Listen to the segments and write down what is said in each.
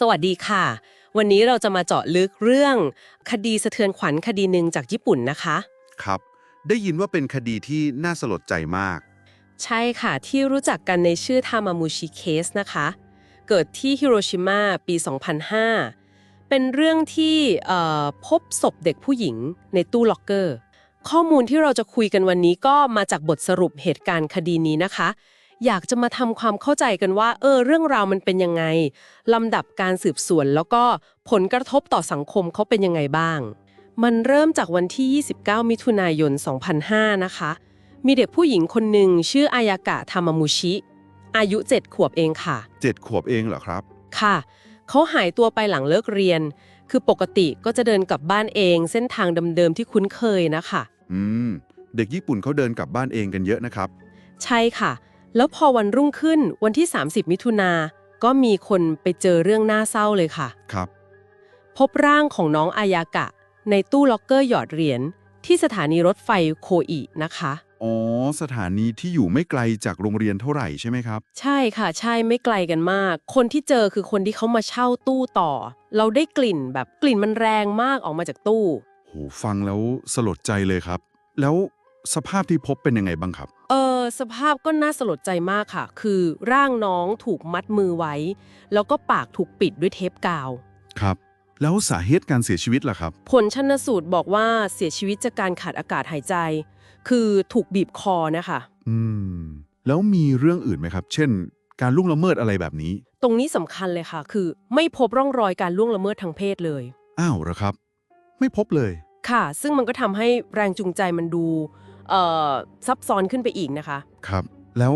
สวัสดีค่ะ วันนี้เราจะมาเจาะลึกเรื่อง คดีสะเทือนขวัญคดีหนึ่งจากญี่ปุ่นนะคะ ครับ ได้ยินว่าเป็นคดีที่น่าสลดใจมาก ใช่ค่ะที่รู้จักกันในชื่อทามามูชิเคสนะคะ เกิดที่ฮิโรชิมาปี 2005 เป็นเรื่องที่เอ่อพบศพเด็กผู้หญิงในตู้ล็อกเกอร์ ข้อมูลที่เราจะคุยกันวันนี้ก็มาจากบทสรุปเหตุการณ์คดีนี้นะคะ อยากจะมาทำความเข้าใจกันว่า เออ เรื่องราวมันเป็นยังไงลำดับการสืบสวน แล้วก็ผลกระทบต่อสังคมเขาเป็นยังไงบ้าง มันเริ่มจากวันที่ 29 มิถุนายน 2005 นะคะ มีเด็กผู้หญิงคนหนึ่งชื่ออายากะทามามุชิ อายุ 7 ขวบเองค่ะเจ็ดขวบเองเหรอครับ ค่ะ เขาหายตัวไปหลังเลิกเรียน คือปกติก็จะเดินกลับบ้านเอง เส้นทางเดิมๆที่คุ้นเคยนะคะ อืม เด็กญี่ปุ่นเขาเดินกลับบ้านเองกันเยอะนะครับ ใช่ค่ะ แล้วพอวันรุ่งขึ้นวันที่ 30 มิถุนาก็มีคนไปเจอเรื่องน่าเศร้าเลยค่ะ ครับ พบร่างของน้องอายากะ ในตู้ล็อกเกอร์หยอดเหรียญที่สถานีรถไฟโคอินะคะ อ๋อ สถานีที่อยู่ไม่ไกลจากโรงเรียนเท่าไหร่ใช่ไหมครับ ใช่ค่ะ ใช่ไม่ไกลกันมาก คนที่เจอคือคนที่เขามาเช่าตู้ต่อ เราได้กลิ่นแบบกลิ่นมันแรงมากออกมาจากตู้ โห ฟังแล้วสลดใจเลยครับ แล้วสภาพที่พบเป็นยังไงบ้างครับ เออ สภาพก็น่าสลดใจมากค่ะ คือร่างน้องถูกมัดมือไว้ แล้วก็ปากถูกปิดด้วยเทปกาว ครับ แล้วสาเหตุการเสียชีวิตล่ะครับ ผลชันสูตรบอกว่าเสียชีวิตจากการขาดอากาศหายใจ คือถูกบีบคอนะคะ อืม แล้วมีเรื่องอื่นไหมครับ เช่น การล่วงละเมิดอะไรแบบนี้ ตรงนี้สำคัญเลยค่ะ คือ ไม่พบร่องรอยการล่วงละเมิดทางเพศเลย อ้าวเหรอครับ ไม่พบเลย ค่ะ ซึ่งมันก็ทำให้แรงจูงใจมันดูเอ่อ ซับซ้อนขึ้นไปอีกนะคะ ครับ แล้ว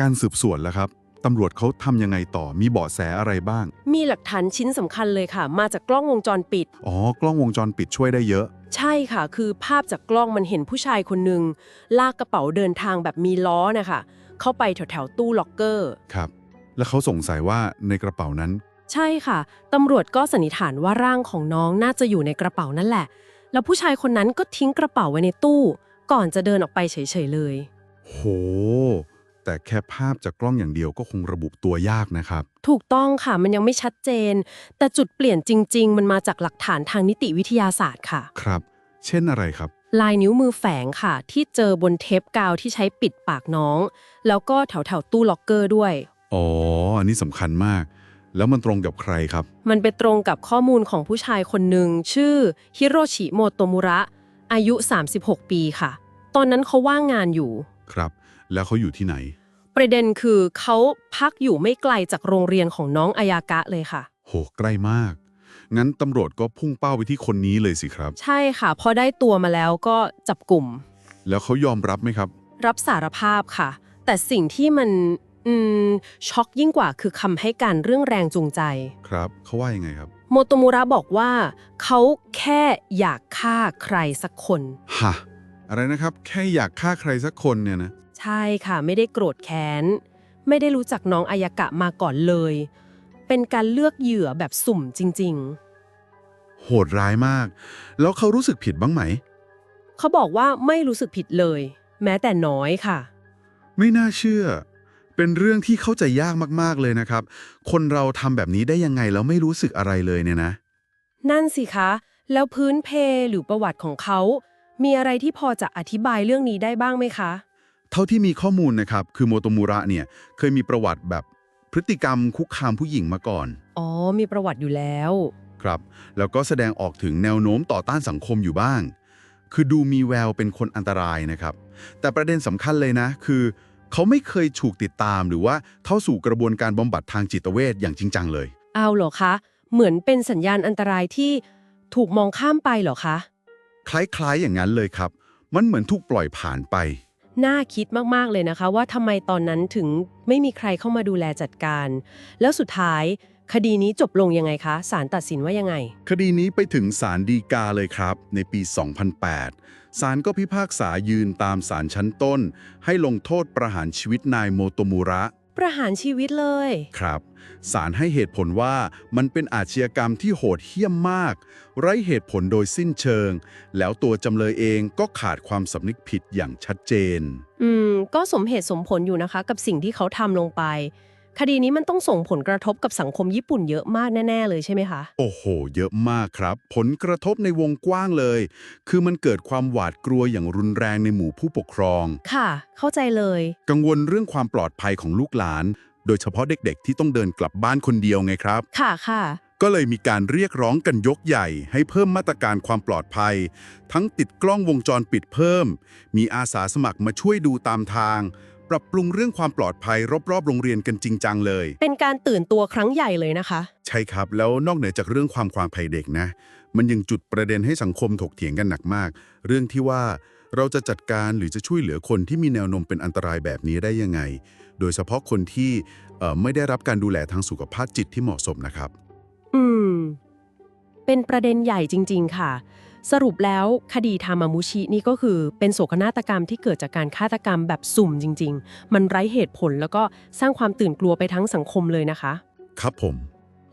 การสืบสวนล่ะครับตำรวจเขาทำยังไงต่อมีเบาะแสอะไรบ้าง มีหลักฐานชิ้นสำคัญเลยค่ะ มาจากกล้องวงจรปิด อ๋อ กล้องวงจรปิดช่วยได้เยอะ ใช่ค่ะ คือภาพจากกล้องมันเห็นผู้ชายคนหนึ่งลากกระเป๋าเดินทางแบบมีล้อนะคะเข้าไปแถวแถวๆตู้ล็อกเกอร์ ครับ แล้วเขาสงสัยว่าในกระเป๋านั้น ใช่ค่ะตำรวจก็สันนิษฐานว่าร่างของน้องน่าจะอยู่ในกระเป๋านั่นแหละ แล้วผู้ชายคนนั้นก็ทิ้งกระเป๋าไว้ในตู้ ก่อนจะเดินออกไปเฉยๆเลย โห แต่แค่ภาพจากกล้องอย่างเดียวก็คงระบุตัวยากนะครับ ถูกต้องค่ะมันยังไม่ชัดเจน แต่จุดเปลี่ยนจริง ๆ มันมาจากหลักฐานทางนิติวิทยาศาสตร์ค่ะ ครับ เช่นอะไรครับ ลายนิ้วมือแฝงค่ะ ที่เจอบนเทปกาวที่ใช้ปิดปากน้อง แล้วก็แถวๆตู้ล็อกเกอร์ด้วย อ๋อ อันนี้สำคัญมาก แล้วมันตรงกับใครครับ มันไปตรงกับข้อมูลของผู้ชายคนหนึ่งชื่อฮิโรชิโมโตมุระ อายุ 36 ปีค่ะ ตอนนั้นเขาว่างงานอยู่ ครับ แล้วเขาอยู่ที่ไหน ประเด็นคือเขาพักอยู่ไม่ไกลจากโรงเรียนของน้องอายากะเลยค่ะ โห ใกล้มาก งั้นตำรวจก็พุ่งเป้าไปที่คนนี้เลยสิครับ ใช่ค่ะ พอได้ตัวมาแล้วก็จับกลุ่ม แล้วเขายอมรับไหมครับ รับสารภาพค่ะ แต่สิ่งที่มันอืมช็อกยิ่งกว่าคือคำให้การเรื่องแรงจูงใจ ครับ เขาว่ายังไงครับ โมโตมุระบอกว่า เขาแค่อยากฆ่าใครสักคน ฮะอะไรนะครับ แค่อยากฆ่าใครสักคนเนี่ยนะ ใช่ค่ะ ไม่ได้โกรธแค้น ไม่ได้รู้จักน้องอายากะมาก่อนเลย เป็นการเลือกเหยื่อแบบสุ่มจริง โหดร้ายมาก แล้วเขารู้สึกผิดบ้างไหม ๆ เขาบอกว่าไม่รู้สึกผิดเลย แม้แต่น้อยค่ะ ไม่น่าเชื่อ เป็นเรื่องที่เข้าใจยากมากๆเลยนะครับ คนเราทำแบบนี้ได้ยังไงแล้วไม่รู้สึกอะไรเลยเนี่ยนะ นั่นสิคะ แล้วพื้นเพหรือประวัติของเขา มีอะไรที่พอจะอธิบายเรื่องนี้ได้บ้างไหมคะ เท่าที่มีข้อมูลนะครับ คือโมโตมูระเนี่ยเคยมีประวัติแบบพฤติกรรมคุกคามผู้หญิงมาก่อน อ๋อ มีประวัติอยู่แล้ว ครับ แล้วก็แสดงออกถึงแนวโน้มต่อต้านสังคมอยู่บ้าง คือดูมีแววเป็นคนอันตรายนะครับ แต่ประเด็นสำคัญเลยนะ คือ เขาไม่เคยถูกติดตามหรือว่าเข้าสู่กระบวนการบำบัดทางจิตเวชอย่างจริงจังเลย เอาเหรอคะ เหมือนเป็นสัญญาณอันตรายที่ถูกมองข้ามไปเหรอคะ คล้ายๆอย่างนั้นเลยครับ มันเหมือนถูกปล่อยผ่านไป น่าคิดมากๆเลยนะคะ ว่าทำไมตอนนั้นถึงไม่มีใครเข้ามาดูแลจัดการ แล้วสุดท้าย คดีนี้จบลงยังไงคะศาลตัดสินว่ายังไง คดีนี้ไปถึงศาลฎีกาเลยครับ ในปี 2008 ศาลก็พิพากษายืนตามศาลชั้นต้น ให้ลงโทษประหารชีวิตนายโมโตมูระ ประหารชีวิตเลย ครับศาลให้เหตุผลว่ามันเป็นอาชญากรรมที่โหดเหี้ยมมาก ไร้เหตุผลโดยสิ้นเชิง แล้วตัวจำเลยเองก็ขาดความสำนึกผิดอย่างชัดเจน อืม ก็สมเหตุสมผลอยู่นะคะ กับสิ่งที่เขาทำลงไป คดีนี้มันต้องส่งผลกระทบกับสังคมญี่ปุ่นเยอะมากแน่ ๆ เลยใช่ไหมคะ โอ้โห เยอะมากครับ ผลกระทบในวงกว้างเลย คือมันเกิดความหวาดกลัวอย่างรุนแรงในหมู่ผู้ปกครอง ค่ะ เข้าใจเลย กังวลเรื่องความปลอดภัยของลูกหลาน โดยเฉพาะเด็กๆ ที่ต้องเดินกลับบ้านคนเดียวไงครับ ค่ะค่ะก็เลยมีการเรียกร้องกันยกใหญ่ ให้เพิ่มมาตรการความปลอดภัย ทั้งติดกล้องวงจรปิดเพิ่ม มีอาสาสมัครมาช่วยดูตามทาง ปรับปรุงเรื่องความปลอดภัยรอบๆ โรงเรียนกันจริงจังเลย เป็นการตื่นตัวครั้งใหญ่เลยนะคะ ใช่ครับ แล้วนอกเหนือจากเรื่องความความภัยเด็กนะ มันยังจุดประเด็นให้สังคมถกเถียงกันหนักมาก เรื่องที่ว่าเราจะจัดการหรือจะช่วยเหลือคนที่มีแนวโน้มเป็นอันตรายแบบนี้ได้ยังไง โดยเฉพาะคนที่เอ่อไม่ได้รับการดูแลทางสุขภาพจิตที่เหมาะสมนะครับ อืม เป็นประเด็นใหญ่จริง ๆ ค่ะ สรุปแล้วคดีทามามุชินี่ก็คือเป็นโศกนาฏกรรมที่เกิดจากการฆาตกรรมแบบสุ่มจริง ๆ มันไร้เหตุผลแล้วก็สร้างความตื่นกลัวไปทั้งสังคมเลยนะคะ ครับผม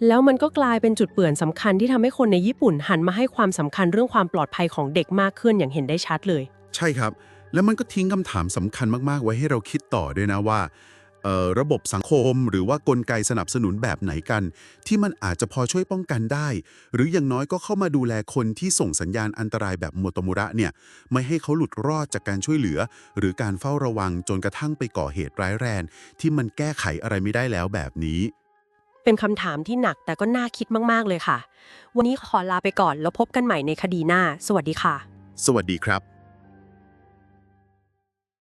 แล้วมันก็กลายเป็นจุดเปลี่ยนสำคัญที่ทำให้คนในญี่ปุ่นหันมาให้ความสำคัญเรื่องความปลอดภัยของเด็กมากขึ้นอย่างเห็นได้ชัดเลย ใช่ครับ แล้วมันก็ทิ้งคำถามสำคัญมากๆ ไว้ให้เราคิดต่อด้วยนะว่าเอ่อ ระบบสังคม หรือว่ากลไกสนับสนุนแบบไหนกัน ที่มันอาจจะพอช่วยป้องกันได้ หรืออย่างน้อยก็เข้ามาดูแลคนที่ส่งสัญญาณอันตรายแบบโมโตมุระเนี่ยไม่ให้เขาหลุดรอดจากการช่วยเหลือ หรือการเฝ้าระวังจนกระทั่งไปก่อเหตุร้ายแรงที่มันแก้ไขอะไรไม่ได้แล้วแบบนี้ เป็นคำถามที่หนักแต่ก็น่าคิดมากๆเลยค่ะ วันนี้ขอลาไปก่อนแล้วพบกันใหม่ในคดีหน้า สวัสดีค่ะ สวัสดีครับ